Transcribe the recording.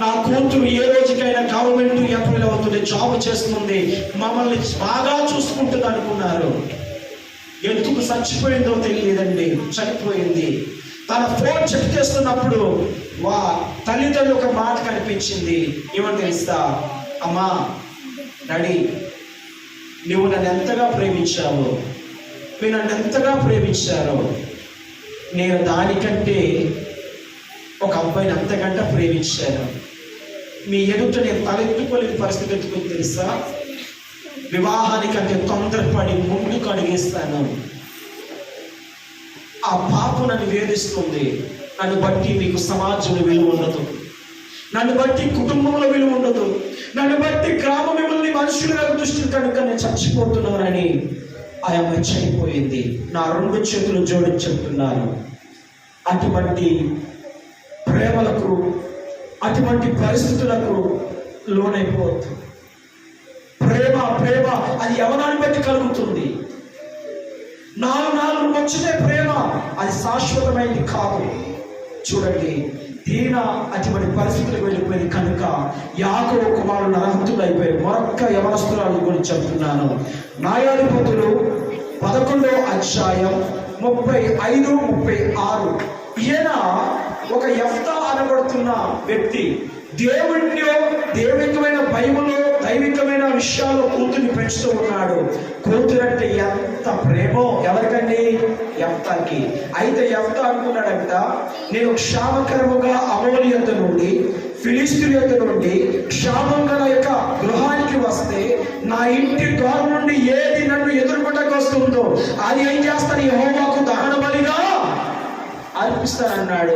నా కూతురు ఏ రోజుకైనా గవర్నమెంట్ ఎంప్లాయ్ అవుతుంది జాబ్ చేస్తుంది మమ్మల్ని బాగా చూసుకుంటుంది అనుకున్నారు. ఎందుకు చచ్చిపోయిందో తెలియదండి చనిపోయింది. తన ఫోన్ చెక్ చేస్తున్నప్పుడు వా తల్లిదండ్రులు ఒక మాట కనిపించింది. ఏమని తెలుస్తా? అమ్మా డాడీ నువ్వు నన్ను ఎంతగా ప్రేమించావు? మీరు నన్ను ఎంతగా ప్రేమించారో? నేను దానికంటే ఒక అబ్బాయిని అంతకంటే ప్రేమించాను. మీ ఎదుట నేను తలెత్తుకోలేని పరిస్థితి ఎందుకు తెలుసా? వివాహానికంటే తొందరపడి ముందుకు అడిగేస్తాను ఆ పాప నన్ను వేధిస్తుంది. నన్ను బట్టి మీకు సమాజంలో విలువ ఉండదు. నన్ను బట్టి కుటుంబంలో విలువ ఉండదు. నన్ను బట్టి గ్రామం మిమ్మల్ని మనుషులుగా దృష్టి కనుక నేను చచ్చిపోతున్నానని ఆ అమ్మాయి చనిపోయింది. నా రెండు చేతులు జోడించి అటువంటి ప్రేమలకు అటువంటి పరిస్థితులకు లోనైపోవద్దు. ప్రేమ ప్రేమ అది యవనాన్ని బట్టి కలుగుతుంది. నాలుగు నాలుగు వచ్చినే ప్రేమ అది శాశ్వతమైనది కాదు. చూడండి దీన అటువంటి పరిస్థితులకు వెళ్ళిపోయింది కనుక యాకవ కుమారుడు నరహంతులు అయిపోయారు మరొక్క యవనస్తురాలు గురించి చెప్తున్నాను. న్యాయాధిపతులు పదకొండో అధ్యాయం ముప్పై ఐదు ముప్పై ఆరు. ఈయన ఒక యఫ్తా అనబడుతున్న వ్యక్తి? దేవుడిలో దైవికమైన భయములో దైవికమైన విషయాల్లో కూతుర్ని పెంచుతూ ఉన్నాడు. కూతురంటే ఎంత ప్రేమో ఎవరికండి? యఫ్తాకి అయితే ఎఫ్త అనుకున్నాడంట నేను క్షామకరముగా అమోలియత నుండి ఫిలిస్తీన్యత నుండి క్షామంగా నా యొక్క గృహానికి వస్తే నా ఇంటి ద్వారం నుండి ఏది నన్ను ఎదుర్కొంటకు వస్తుందో అది ఏం చేస్తాను అర్పిస్తానన్నాడు